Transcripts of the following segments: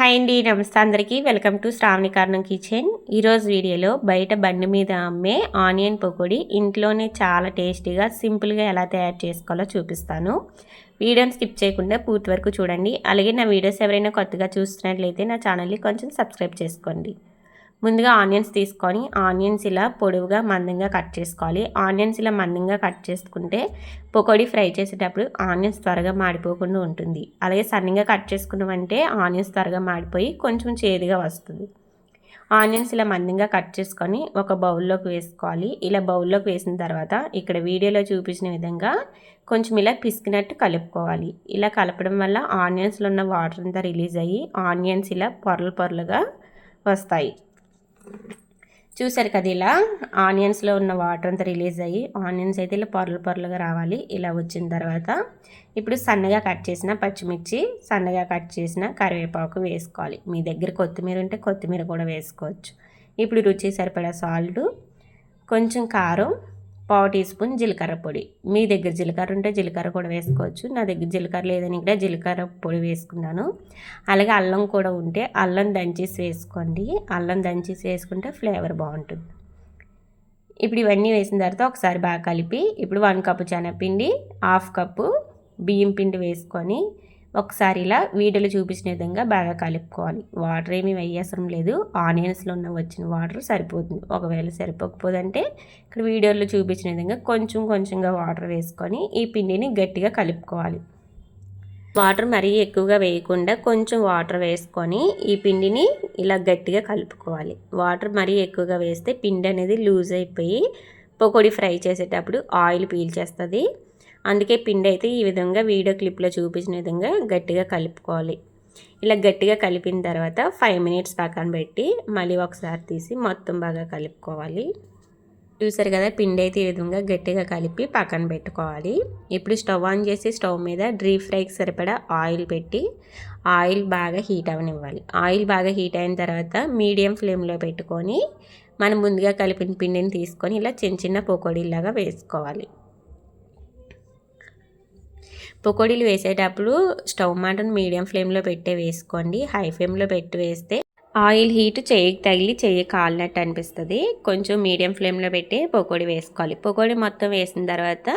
Hi అండి నమస్తే అందరికీ. వెల్కమ్ టు శ్రావణి కారణం కిచెన్. ఈరోజు వీడియోలో బయట బండి మీద అమ్మే ఆనియన్ పకోడీ ఇంట్లోనే చాలా టేస్టీగా సింపుల్గా ఎలా తయారు చేసుకోవాలో చూపిస్తాను. వీడియోని స్కిప్ చేయకుండా పూర్తి వరకు చూడండి. అలాగే నా వీడియోస్ ఎవరైనా కొత్తగా చూస్తున్నట్లయితే నా ఛానల్ని కొంచెం సబ్స్క్రైబ్ చేసుకోండి. ముందుగా ఆనియన్స్ తీసుకొని ఆనియన్స్ ఇలా పొడవుగా మందంగా కట్ చేసుకోవాలి. ఆనియన్స్ ఇలా మందంగా కట్ చేసుకుంటే పకోడీ ఫ్రై చేసేటప్పుడు ఆనియన్స్ త్వరగా మాడిపోకుండా ఉంటుంది. అలాగే సన్నగా కట్ చేసుకున్నామంటే ఆనియన్స్ త్వరగా మాడిపోయి కొంచెం చేదుగా వస్తుంది. ఆనియన్స్ ఇలా మందంగా కట్ చేసుకొని ఒక బౌల్లోకి వేసుకోవాలి. ఇలా బౌల్లోకి వేసిన తర్వాత ఇక్కడ వీడియోలో చూపించిన విధంగా కొంచెం ఇలా పిసికినట్టు కలుపుకోవాలి. ఇలా కలపడం వల్ల ఆనియన్స్లో ఉన్న వాటర్ అంతా రిలీజ్ అయ్యి ఆనియన్స్ ఇలా పొరలు పొరలుగా వస్తాయి. చూసారు కదా ఇలా? ఆనియన్స్లో ఉన్న వాటర్ అంతా రిలీజ్ అయ్యి ఆనియన్స్ అయితే ఇలా పొరలు పొరలుగా రావాలి. ఇలా వచ్చిన తర్వాత ఇప్పుడు సన్నగా కట్ చేసిన పచ్చిమిర్చి సన్నగా కట్ చేసిన కరివేపాకు వేసుకోవాలి. మీ దగ్గర కొత్తిమీర ఉంటే కొత్తిమీర కూడా వేసుకోవచ్చు. ఇప్పుడు రుచి సరిపడా సాల్ట్ కొంచెం కారం పావు టీ స్పూన్ జీలకర్ర పొడి. మీ దగ్గర జీలకర్ర ఉంటే జీలకర్ర కూడా వేసుకోవచ్చు. నా దగ్గర జీలకర్ర లేదని ఇక్కడ జీలకర్ర పొడి వేసుకున్నాను. అలాగే అల్లం కూడా ఉంటే అల్లం దంచేసి వేసుకోండి. అల్లం దంచేసి వేసుకుంటే ఫ్లేవర్ బాగుంటుంది. ఇప్పుడు ఇవన్నీ వేసిన తర్వాత ఒకసారి బాగా కలిపి ఇప్పుడు వన్ కప్పు శనగపిండి హాఫ్ కప్పు బియ్యం పిండి వేసుకొని ఒకసారి ఇలా వీడియోలో చూపించిన విధంగా బాగా కలుపుకోవాలి. వాటర్ ఏమీ వేయసరం లేదు. ఆనియన్స్లో ఉన్న వచ్చిన వాటర్ సరిపోతుంది. ఒకవేళ సరిపోకపోదంటే ఇక్కడ వీడియోలో చూపించిన విధంగా కొంచెం కొంచెంగా వాటర్ వేసుకొని ఈ పిండిని గట్టిగా కలుపుకోవాలి. వాటర్ మరీ ఎక్కువగా వేయకుండా కొంచెం వాటర్ వేసుకొని ఈ పిండిని ఇలా గట్టిగా కలుపుకోవాలి. వాటర్ మరీ ఎక్కువగా వేస్తే పిండి అనేది లూజ్ అయిపోయి పకోడీ ఫ్రై చేసేటప్పుడు ఆయిల్ పీల్చేస్తుంది. అందుకే పిండి అయితే ఈ విధంగా వీడియో క్లిప్లో చూపించిన విధంగా గట్టిగా కలుపుకోవాలి. ఇలా గట్టిగా కలిపిన తర్వాత ఫైవ్ మినిట్స్ పక్కన పెట్టి మళ్ళీ ఒకసారి తీసి మొత్తం బాగా కలుపుకోవాలి. చూసారు కదా పిండి అయితే ఈ విధంగా గట్టిగా కలిపి పక్కన పెట్టుకోవాలి. ఇప్పుడు స్టవ్ ఆన్ చేసి స్టవ్ మీద డ్రీప్ ఫ్రైకి సరిపడా ఆయిల్ పెట్టి ఆయిల్ బాగా హీట్ అవనివ్వాలి. ఆయిల్ బాగా హీట్ అయిన తర్వాత మీడియం ఫ్లేమ్లో పెట్టుకొని మనం ముందుగా కలిపిన పిండిని తీసుకొని ఇలా చిన్న చిన్న పకోడీలాగా వేసుకోవాలి. పకోడీలు వేసేటప్పుడు స్టవ్ మాటను మీడియం ఫ్లేమ్లో పెట్టే వేసుకోండి. హై ఫ్లేమ్లో పెట్టి వేస్తే ఆయిల్ హీట్ చెయ్యికి తగిలి చెయ్యి కాలినట్టు అనిపిస్తుంది. కొంచెం మీడియం ఫ్లేమ్లో పెట్టి పకోడీ వేసుకోవాలి. పకోడీ మొత్తం వేసిన తర్వాత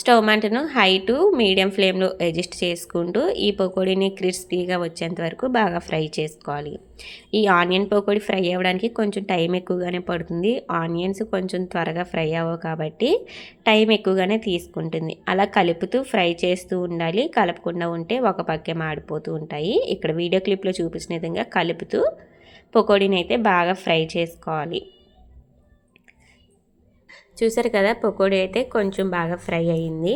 స్టవ్ మంటను హై టు మీడియం ఫ్లేమ్లో అడ్జస్ట్ చేసుకుంటూ ఈ పకోడీని క్రిస్పీగా వచ్చేంత వరకు బాగా ఫ్రై చేసుకోవాలి. ఈ ఆనియన్ పకోడీ ఫ్రై అవ్వడానికి కొంచెం టైం ఎక్కువగానే పడుతుంది. ఆనియన్స్ కొంచెం త్వరగా ఫ్రై అవ్వవు కాబట్టి టైం ఎక్కువగానే తీసుకుంటుంది. అలా కలుపుతూ ఫ్రై చేస్తూ ఉండాలి. కలపకుండా ఉంటే ఒక పక్కే మాడిపోతూ ఉంటాయి. ఇక్కడ వీడియో క్లిప్లో చూపించిన విధంగా కలుపుతూ పకోడీని అయితే బాగా ఫ్రై చేసుకోవాలి. చూసారు కదా పకోడీ అయితే కొంచెం బాగా ఫ్రై అయింది.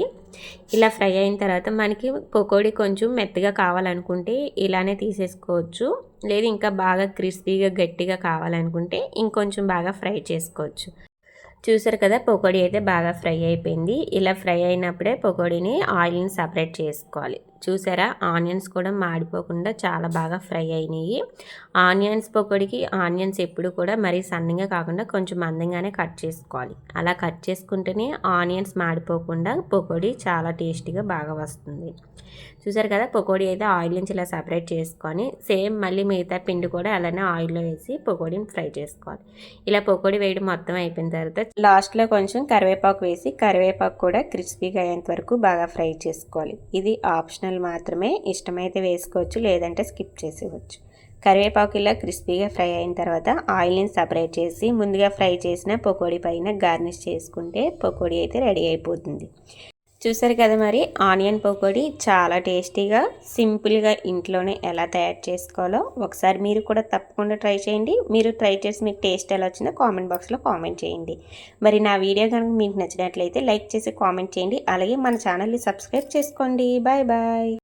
ఇలా ఫ్రై అయిన తర్వాత మనకి పకోడీ కొంచెం మెత్తగా కావాలనుకుంటే ఇలానే తీసేసుకోవచ్చు. లేదు ఇంకా బాగా క్రిస్పీగా గట్టిగా కావాలనుకుంటే ఇంకొంచెం బాగా ఫ్రై చేసుకోవచ్చు. చూసారు కదా పకోడీ అయితే బాగా ఫ్రై అయిపోయింది. ఇలా ఫ్రై అయినప్పుడే పకోడీని ఆయిల్ని సపరేట్ చేసుకోవాలి. చూసారా? ఆనియన్స్ కూడా మాడిపోకుండా చాలా బాగా ఫ్రై అయినాయి. ఆనియన్స్ పకోడీకి ఆనియన్స్ ఎప్పుడు కూడా మరీ సన్నగా కాకుండా కొంచెం మందంగానే కట్ చేసుకోవాలి. అలా కట్ చేసుకుంటేనే ఆనియన్స్ మాడిపోకుండా పకోడీ చాలా టేస్టీగా బాగా వస్తుంది. చూసారు కదా? పకోడీ అయితే ఆయిల్ నుంచి ఇలా సపరేట్ చేసుకొని సేమ్ మళ్ళీ మిగతా పిండి కూడా అలానే ఆయిల్లో వేసి పకోడీని ఫ్రై చేసుకోవాలి. ఇలా పకోడీ వేయడం మొత్తం అయిపోయిన తర్వాత లాస్ట్లో కొంచెం కరివేపాకు వేసి కరివేపాకు కూడా క్రిస్పీగా అయ్యేంత వరకు బాగా ఫ్రై చేసుకోవాలి. ఇది ఆప్షనల్ మాత్రమే ఇష్టమైతే వేసుకోవచ్చు లేదంటే స్కిప్ చేసేవచ్చు కరివేపాకు ఇలా క్రిస్పీగా ఫ్రై అయిన తర్వాత ఆయిల్ని సపరేట్ చేసి ముందుగా ఫ్రై చేసిన పకోడీ పైన గార్నిష్ చేసుకుంటే పకోడీ అయితే రెడీ అయిపోతుంది. చూసారు కదా మరి? ఆనియన్ పకోడీ చాలా టేస్టీగా సింపుల్గా ఇంట్లోనే ఎలా తయారు చేసుకోవాలో ఒకసారి మీరు కూడా తప్పకుండా ట్రై చేయండి. మీరు ట్రై చేసి మీకు టేస్ట్ ఎలా వచ్చిందో కామెంట్ బాక్స్లో కామెంట్ చేయండి. మరి నా వీడియో కనుక మీకు నచ్చినట్లయితే లైక్ చేసి కామెంట్ చేయండి. అలాగే మన ఛానల్ని సబ్స్క్రైబ్ చేసుకోండి. Bye bye.